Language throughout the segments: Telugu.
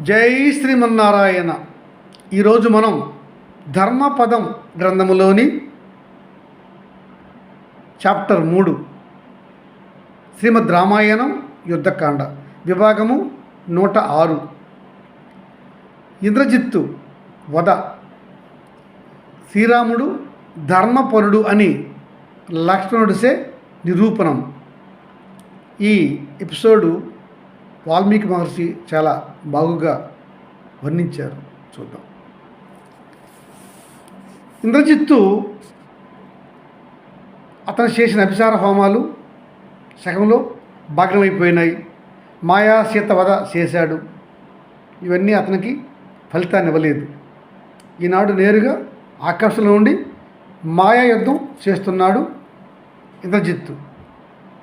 జై శ్రీమన్నారాయణ. ఈరోజు మనం ధర్మపదం గ్రంథములోని చాప్టర్ మూడు శ్రీమద్ రామాయణం యుద్ధకాండ విభాగము నూట ఆరు. ఇంద్రజిత్తు వద శ్రీరాముడు ధర్మపరుడు అని లక్ష్మణుడిసే నిరూపణం. ఈ ఎపిసోడు వాల్మీకి మహర్షి చాలా బాగుగా వర్ణించారు. చూద్దాం. ఇంద్రజిత్తు అతను చేసిన అభిసార హోమాలు సగంలో భాగమైపోయినాయి. మాయా సీత వధ చేశాడు. ఇవన్నీ అతనికి ఫలితాన్ని ఇవ్వలేదు. ఈనాడు నేరుగా ఆకాశంలో ఉండి మాయా యుద్ధం చేస్తున్నాడు ఇంద్రజిత్తు.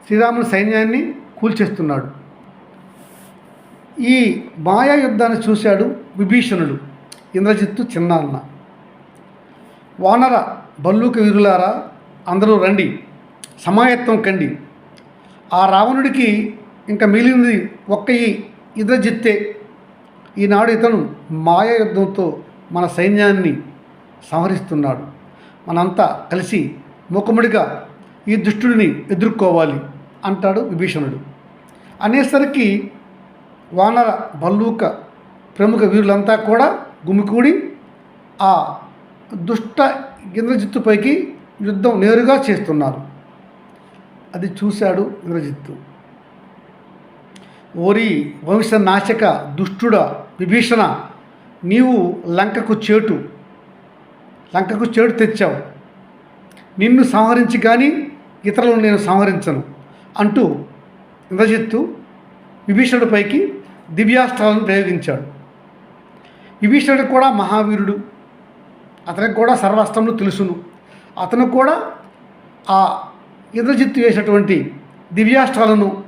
శ్రీరాముని సైన్యాన్ని కూల్చేస్తున్నాడు. ఈ మాయా యుద్ధాన్ని చూశాడు విభీషణుడు. ఇంద్రజిత్తు చిన్నాన్న. వానర బల్లూక వీరులారా అందరూ రండి. సమాయత్వం కండి. ఆ రావణుడికి ఇంకా మిగిలింది ఒక్క ఈ ఇంద్రజిత్తే. ఈనాడు ఇతను మాయా యుద్ధంతో మన సైన్యాన్ని సంహరిస్తున్నాడు. మనంతా కలిసి ముఖముడిగా ఈ దుష్టుడిని ఎదుర్కోవాలి అంటాడు విభీషణుడు. అనేసరికి వానర భల్లూక ప్రముఖ వీరులంతా కూడా గుమికూడి ఆ దుష్ట ఇంద్రజిత్తుపైకి యుద్ధం నేరుగా చేస్తున్నారు. అది చూశాడు ఇంద్రజిత్తు. ఓరి వంశనాశక దుష్టుడ విభీషణ నీవు లంకకు చేటు. లంకకు చేటు తెచ్చావు. నిన్ను సంహరించి కానీ ఇతరులను నేను సంహరించను అంటూ ఇంద్రజిత్తు విభీషణుడిపైకి దివ్యాస్త్రాలను ప్రయోగించాడు. విభీషణుడు కూడా మహావీరుడు. అతనికి కూడా సర్వాస్త్రములు తెలుసును. అతను కూడా ఆ ఇంద్రజిత్తు వేసినటువంటి దివ్యాస్త్రాలను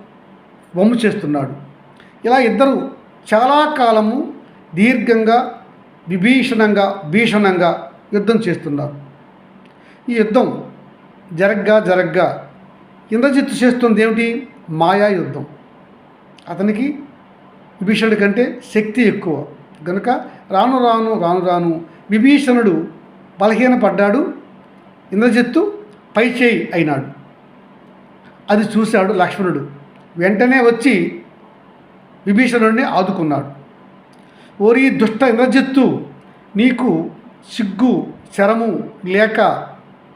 వమ్ము చేస్తున్నాడు. ఇలా ఇద్దరు చాలా కాలము దీర్ఘంగా విభీషణంగా భీషణంగా యుద్ధం చేస్తున్నారు. ఈ యుద్ధం జరగ్గా జరగ్గా ఇంద్రజిత్తు చేస్తుంది ఏమిటి? మాయా యుద్ధం. అతనికి విభీషణుడి కంటే శక్తి ఎక్కువ. గనుక రాను రాను రాను రాను విభీషణుడు బలహీనపడ్డాడు. ఇంద్రజిత్తు పైచేయి అయినాడు. అది చూశాడు లక్ష్మణుడు. వెంటనే వచ్చి విభీషణుడిని ఆదుకున్నాడు. ఓరి దుష్ట ఇంద్రజిత్తు నీకు సిగ్గు శరము లేక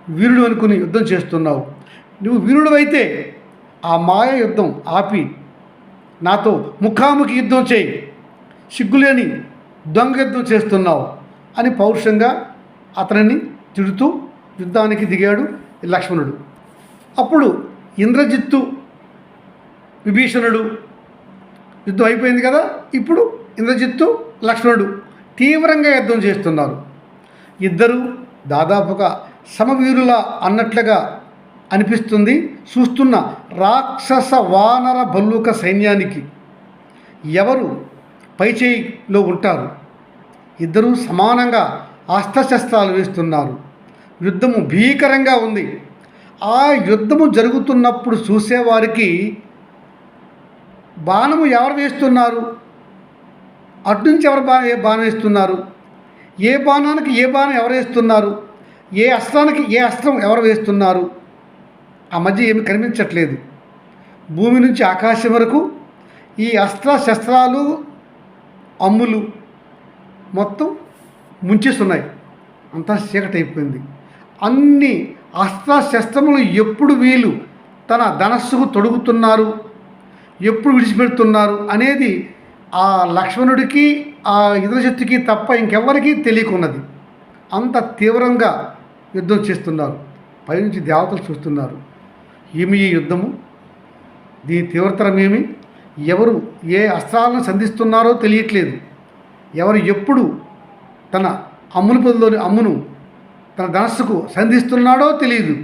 వీరుడు అనుకుని యుద్ధం చేస్తున్నావు. నువ్వు వీరుడు అయితే ఆ మాయ యుద్ధం ఆపి నాతో ముఖాముఖి యుద్ధం చేయి. సిగ్గులేని దొంగ యుద్ధం చేస్తున్నావు అని పౌరుషంగా అతనిని తిడుతూ యుద్ధానికి దిగాడు లక్ష్మణుడు. అప్పుడు ఇంద్రజిత్తు విభీషణుడు యుద్ధం అయిపోయింది కదా? ఇప్పుడు ఇంద్రజిత్తు లక్ష్మణుడు తీవ్రంగా యుద్ధం చేస్తున్నారు. ఇద్దరు దాదాపుగా సమవీరుల అన్నట్లుగా అనిపిస్తుంది. చూస్తున్న రాక్షస వానర భల్లూక సైన్యానికి ఎవరు పైచేయిలో ఉంటారు? ఇద్దరూ సమానంగా అస్త్రశస్త్రాలు వేస్తున్నారు. యుద్ధము భీకరంగా ఉంది. ఆ యుద్ధము జరుగుతున్నప్పుడు చూసేవారికి బాణము ఎవరు వేస్తున్నారు? అటు నుంచి ఎవరు బా ఏ బాణం వేస్తున్నారు? ఏ బాణానికి ఏ బాణం ఎవరు వేస్తున్నారు? ఏ అస్త్రానికి ఏ అస్త్రం ఎవరు వేస్తున్నారు? ఆ మధ్య ఏమి కనిపించట్లేదు. భూమి నుంచి ఆకాశం వరకు ఈ అస్త్ర శస్త్రాలు అమ్ములు మొత్తం ముంచేస్తున్నాయి. అంతా చీకటి అయిపోయింది అన్ని అస్త్ర శస్త్రములు ఎప్పుడు వీలు తన ధనస్సుకు తొడుగుతున్నారు ఎప్పుడు విడిచిపెడుతున్నారు అనేది ఆ లక్ష్మణుడికి ఆ ఇంద్రశక్తికి తప్ప ఇంకెవ్వరికీ తెలియకున్నది. అంత తీవ్రంగా యుద్ధం చేస్తున్నారు. పైనుంచి దేవతలు చూస్తున్నారు. ఏమి ఈ యుద్ధము? దీని తీవ్రతరం ఏమి? ఎవరు ఏ అస్త్రాలను సంధిస్తున్నారో తెలియట్లేదు. ఎవరు ఎప్పుడు తన అమ్ముల పదిలోని అమ్మును తన ధనస్సుకు సంధిస్తున్నాడో తెలియదు.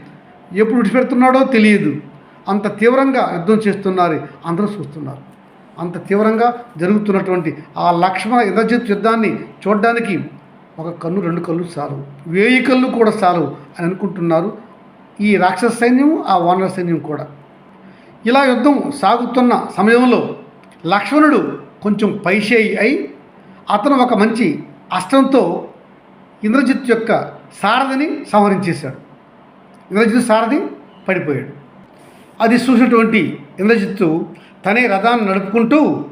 ఎప్పుడు విడిచిపెడుతున్నాడో తెలియదు. అంత తీవ్రంగా యుద్ధం చేస్తున్నారు. అందరూ చూస్తున్నారు. అంత తీవ్రంగా జరుగుతున్నటువంటి ఆ లక్ష్మణ ఇంద్రజిత్ యుద్ధాన్ని చూడడానికి ఒక కన్ను రెండు కళ్ళు చాలు. వేయి కళ్ళు కూడా చాలు అని అనుకుంటున్నారు. ఈ రాక్షస సైన్యం ఆ వానర సైన్యం కూడా. ఇలా యుద్ధం సాగుతున్న సమయంలో లక్ష్మణుడు కొంచెం పైచేయి అయి అతను ఒక మంచి అస్త్రంతో ఇంద్రజిత్ యొక్క సారథిని సంహరించేశాడు. ఇంద్రజిత్ సారథి పడిపోయాడు. అది చూసినటువంటి ఇంద్రజిత్తు తనే రథాన్ని నడుపుకుంటూ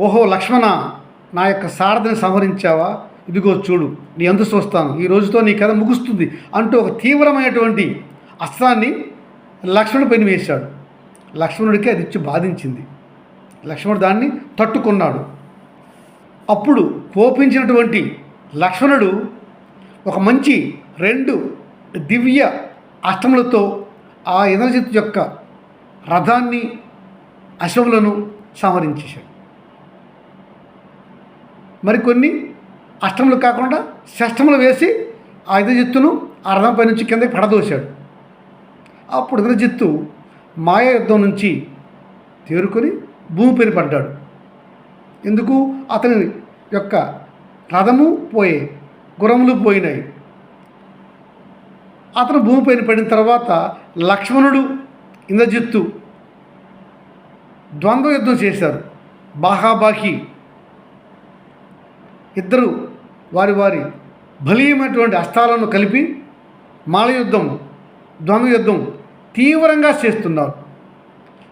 ఓహో లక్ష్మణ నా యొక్క సారథిని సంహరించావా? ఇదిగో చూడు నీ అందు చూస్తాను. ఈ రోజుతో నీ కథ ముగుస్తుంది అంటూ ఒక తీవ్రమైనటువంటి అస్త్రాన్ని లక్ష్మణుడి పైన వేశాడు. లక్ష్మణుడికి అది ఇచ్చి బాధించింది. లక్ష్మణుడు దాన్ని తట్టుకున్నాడు. అప్పుడు కోపించినటువంటి లక్ష్మణుడు ఒక మంచి రెండు దివ్య అష్టములతో ఆ ఇంద్రజిత్ యొక్క రథాన్ని అశ్వములను సంహరించేశాడు. మరికొన్ని అష్టములు కాకుండా షష్టములు వేసి ఆ ఇంద్రజిత్తును ఆ రథంపై నుంచి కిందకి పడదోశాడు. అప్పుడు ఇంద్రజిత్తు మాయ యుద్ధం నుంచి తేరుకొని భూమిపైన పడ్డాడు. ఎందుకు? అతని యొక్క రథము పోయే గురములు పోయినాయి. అతను భూమిపైన పడిన తర్వాత లక్ష్మణుడు ఇంద్రజిత్తు ద్వంద్వ యుద్ధం చేశారు. బాహాబాహి. ఇద్దరు వారి వారి బలీయమైనటువంటి అస్త్రాలను కలిపి మాల యుద్ధం ద్వంద్వ యుద్ధం తీవ్రంగా చేస్తున్నారు.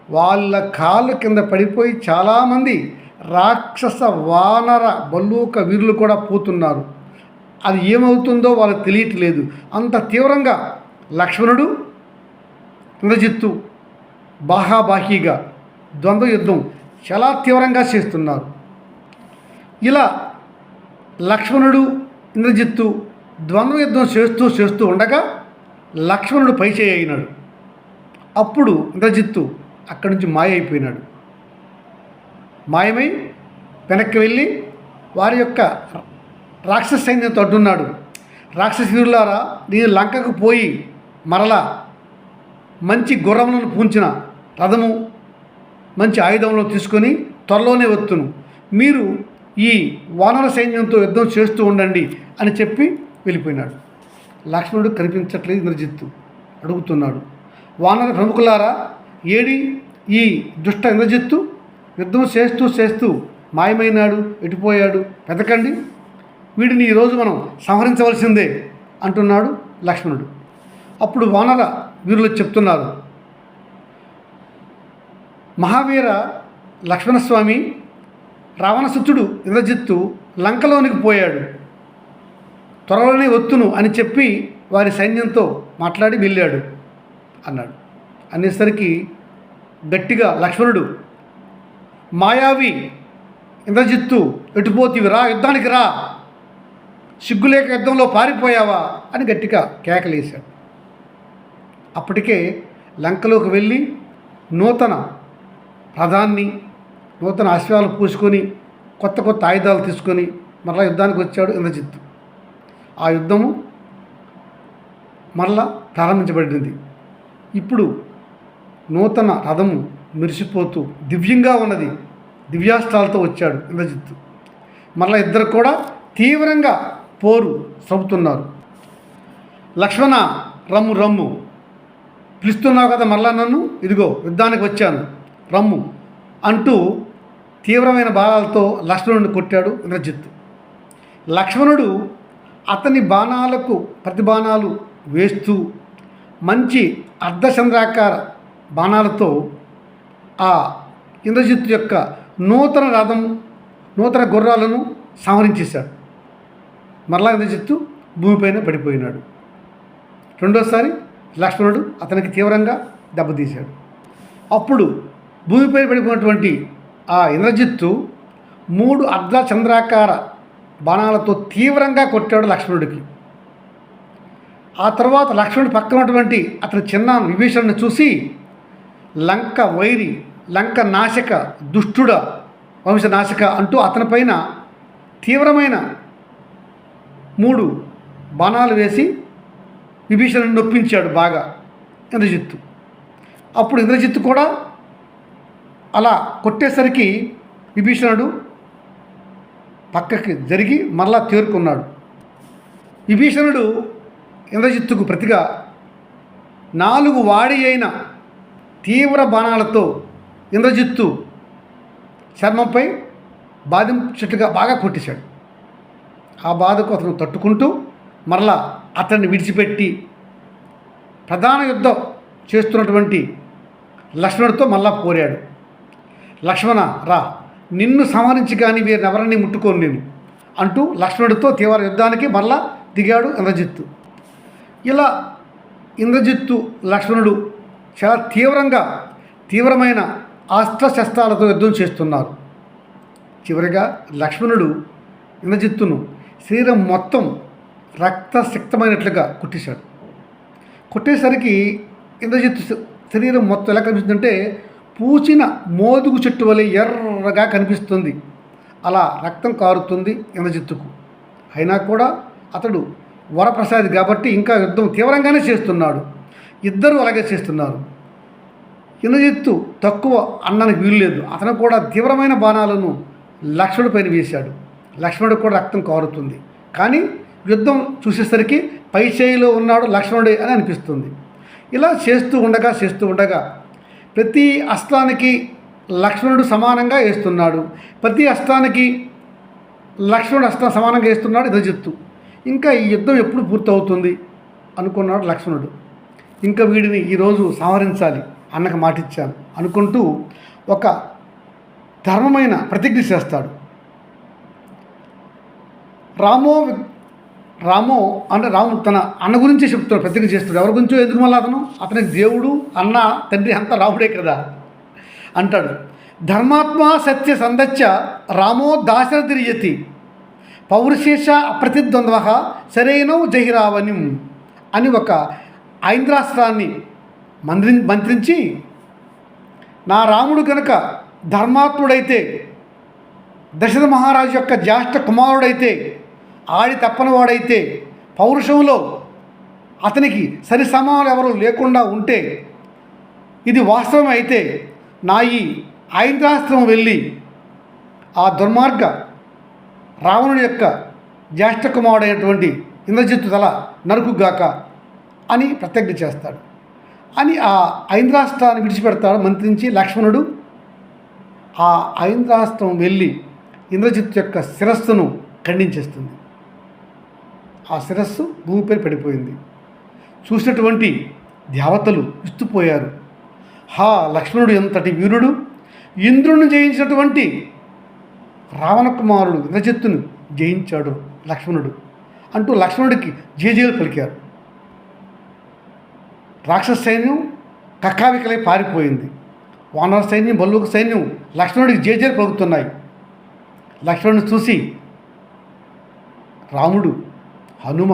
వాళ్ళ కాళ్ళ కింద పడిపోయి చాలామంది రాక్షస వానర బల్లూక వీరులు కూడా పోతున్నారు. అది ఏమవుతుందో వాళ్ళకి తెలియట్లేదు. అంత తీవ్రంగా లక్ష్మణుడు ఇంద్రజిత్తు బాహాబాహీగా ద్వంద్వ యుద్ధం చాలా తీవ్రంగా చేస్తున్నారు. ఇలా లక్ష్మణుడు ఇంద్రజిత్తు ద్వంద్వ యుద్ధం చేస్తూ చేస్తూ ఉండగా లక్ష్మణుడు పైచేయి అయినాడు. అప్పుడు ఇంద్రజిత్తు అక్కడి నుంచి మాయ అయిపోయినాడు. మాయమై వెనక్కి వెళ్ళి వారి యొక్క రాక్షస సైన్యంతో అడ్డున్నాడు. రాక్షసీరులారా నేను లంకకు పోయి మరలా మంచి గుర్రములను పూంచిన రథము మంచి ఆయుధములను తీసుకొని త్వరలోనే వత్తును. మీరు ఈ వానర సైన్యంతో యుద్ధం చేస్తూ ఉండండి అని చెప్పి వెళ్ళిపోయినాడు. లక్ష్మణుడు కనిపించట్లేదు ఇంద్రజిత్తు అడుగుతున్నాడు. వానర ప్రముఖులారా ఏడి ఈ దుష్ట ఇంద్రజిత్తు యుద్ధం చేస్తూ చేస్తూ మాయమైనాడు ఎటుపోయాడు వెతకండి. వీడిని ఈరోజు మనం సంహరించవలసిందే అంటున్నాడు లక్ష్మణుడు. అప్పుడు వానర వీరులు చెప్తున్నారు మహావీర లక్ష్మణస్వామి రావణసుతుడు ఇంద్రజిత్తు లంకలోనికి పోయాడు. త్వరలోనే వత్తును అని చెప్పి వారి సైన్యంతో మాట్లాడి వెళ్ళాడు. అన్నాడు. అనేసరికి గట్టిగా లక్ష్మణుడు మాయావి ఇంద్రజిత్తు ఎటుపోతివి రా యుద్ధానికి రా. సిగ్గులేక యుద్ధంలో పారిపోయావా? అని గట్టిగా కేకలేశాడు. అప్పటికే లంకలోకి వెళ్ళి నూతన రథాన్ని నూతన అశ్వాలు పూసుకొని కొత్త కొత్త ఆయుధాలు తీసుకొని మరలా యుద్ధానికి వచ్చాడు ఇంద్రజిత్తు. ఆ యుద్ధము మరలా ప్రారంభించబడింది. ఇప్పుడు నూతన రథము మెరిసిపోతూ దివ్యంగా ఉన్నది. దివ్యాస్త్రాలతో వచ్చాడు ఇంద్రజిత్తు మరలా ఇద్దరు కూడా తీవ్రంగా పోరు సరుపుతున్నారు లక్ష్మణ రమ్ము రమ్ము. పిలుస్తున్నావు కదా మరలా నన్ను? ఇదిగో యుద్ధానికి వచ్చాను. రమ్ము. అంటూ తీవ్రమైన బాణాలతో లక్ష్మణుడిని కొట్టాడు ఇంద్రజిత్తు లక్ష్మణుడు అతని బాణాలకు ప్రతి బాణాలు వేస్తూ మంచి అర్ధచంద్రాకార బాణాలతో ఆ ఇంద్రజిత్తు యొక్క నూతన రథం నూతన గుర్రాలను సంహరించేశాడు. మరలా ఇంద్రజిత్తు భూమిపైన పడిపోయినాడు. రెండోసారి లక్ష్మణుడు అతనికి తీవ్రంగా దెబ్బతీశాడు. అప్పుడు భూమిపై పడిపోయినటువంటి ఆ ఇంద్రజిత్తు మూడు అర్ధ చంద్రాకార బాణాలతో తీవ్రంగా కొట్టాడు లక్ష్మణుడికి. ఆ తర్వాత లక్ష్మణుడి పక్కన ఉన్నటువంటి అతని చిన్న విభీషణుని చూసి లంక వైరి లంక నాశక దుష్టుడ వంశనాశక అంటూ అతని పైన తీవ్రమైన మూడు బాణాలు వేసి విభీషణుని నొప్పించాడు బాగా ఇంద్రజిత్తు. అప్పుడు ఇంద్రజిత్తు కూడా అలా కొట్టేసరికి విభీషణుడు పక్కకి జరిగి మరలా తేరుకున్నాడు. విభీషణుడు ఇంద్రజిత్తుకు ప్రతిగా నాలుగు వాడి అయిన తీవ్ర బాణాలతో ఇంద్రజిత్తు చర్మంపై బాధించేట్టుగా బాగా కొట్టేశాడు. ఆ బాధకు అతను తట్టుకుంటూ మరలా అతన్ని విడిచిపెట్టి ప్రధాన యుద్ధం చేస్తున్నటువంటి లక్ష్మణుడితో మళ్ళా పోరాడు. లక్ష్మణ రా నిన్ను సంహరించి కానీ వీరిని ఎవరిని ముట్టుకోను నేను అంటూ లక్ష్మణుడితో తీవ్ర యుద్ధానికి మళ్ళా దిగాడు ఇంద్రజిత్తు. ఇలా ఇంద్రజిత్తు లక్ష్మణుడు చాలా తీవ్రంగా తీవ్రమైన అస్త్రశస్త్రాలతో యుద్ధం చేస్తున్నారు. చివరిగా లక్ష్మణుడు ఇంద్రజిత్తును శరీరం మొత్తం రక్తసిక్తమైనట్లుగా కుట్టేశాడు. కొట్టేసరికి ఇంద్రజిత్తు శరీరం మొత్తం ఎలా కనిపిస్తుందంటే పూచిన మోదుగు చెట్టు వలె ఎర్రగా కనిపిస్తుంది. అలా రక్తం కారుతుంది ఇంద్రజిత్తుకు. అయినా కూడా అతడు వరప్రసాది కాబట్టి ఇంకా యుద్ధం తీవ్రంగానే చేస్తున్నాడు. ఇద్దరు అలాగే చేస్తున్నారు. ఇంద్రజిత్తు తక్కువ అన్నానికి వీలు లేదు. అతను కూడా తీవ్రమైన బాణాలను లక్ష్మణుడి పైన వేశాడు. లక్ష్మణుడు కూడా రక్తం కారుతుంది. కానీ యుద్ధం చూసేసరికి పై చేయిలో ఉన్నాడు లక్ష్మణుడే అని అనిపిస్తుంది. ఇలా చేస్తూ ఉండగా చేస్తూ ఉండగా ప్రతి అస్త్రానికి లక్ష్మణుడు సమానంగా వేస్తున్నాడు. ప్రతి అస్త్రానికి లక్ష్మణుడు అస్త్రం సమానంగా వేస్తున్నాడు ఇంద్రజిత్తు. ఇంకా ఈ యుద్ధం ఎప్పుడు పూర్తవుతుంది అనుకున్నాడు లక్ష్మణుడు. ఇంకా వీడిని ఈరోజు సంహరించాలి అన్నకు మాటిచ్చాను అనుకుంటూ ఒక ధర్మమైన ప్రతిజ్ఞ చేస్తాడు. రామో రామో అంటే రాము తన అన్న గురించి చెప్తాడు ప్రతిజ్ఞ చేస్తాడు. ఎవరి గురించో ఎందుకు మళ్ళీ అతను? అతని దేవుడు అన్న తండ్రి అంతా రాముడే కదా అంటాడు. ధర్మాత్మ సత్య సందచ్చ రామో దాశరథిరియతి పౌరుషేష అప్రతిద్వంద్వ సరైనవు జహిరావనిం అని ఒక ఐంద్రాస్త్రాన్ని మంత్రి మంత్రించి నా రాముడు కనుక ధర్మాత్ముడైతే దశరథ మహారాజు యొక్క జ్యేష్ఠ కుమారుడైతే ఆడి తప్పనివాడైతే పౌరుషంలో అతనికి సరిసమానాలు ఎవరు లేకుండా ఉంటే ఇది వాస్తవం అయితే నా ఈ ఐంద్రాస్త్రం వెళ్ళి ఆ దుర్మార్గ రావణుడి యొక్క జ్యేష్ఠ కుమారుడైనటువంటి ఇంద్రజిత్తు తల నరుకుగాక అని ప్రతిజ్ఞ చేస్తాడు. అని ఆ ఐంద్రాస్త్రాన్ని విడిచిపెడతాడు మంత్రించి లక్ష్మణుడు. ఆ ఐంద్రాస్త్రం వెళ్ళి ఇంద్రజిత్తు యొక్క శిరస్సును ఖండించేస్తుంది. ఆ శిరస్సు భూమిపై పడిపోయింది. చూసినటువంటి దేవతలు విస్తుపోయారు. హా లక్ష్మణుడు ఎంతటి వీరుడు! ఇంద్రుని జయించినటువంటి రావణ కుమారుడు ఇంద్రజిత్తును జయించాడు లక్ష్మణుడు. అంటూ లక్ష్మణుడికి జేజేలు పలికారు. రాక్షస సైన్యం కక్కావికలై పారిపోయింది. వానర సైన్యం బల్లుక సైన్యం లక్ష్మణుడికి జేజేలు పలుకుతున్నాయి. లక్ష్మణుడిని చూసి రాముడు హనుమ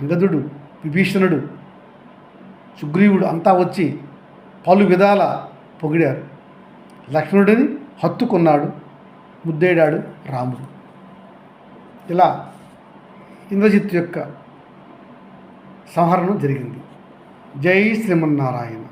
అంగదుడు విభీషణుడు సుగ్రీవుడు అంతా వచ్చి పలు విధాల పొగిడారు. లక్ష్మణుడిని హత్తుకున్నాడు ముద్దేడాడు రాముడు. ఇలా ఇంద్రజిత్ యొక్క సంహరణం జరిగింది. జై శ్రీమన్నారాయణ.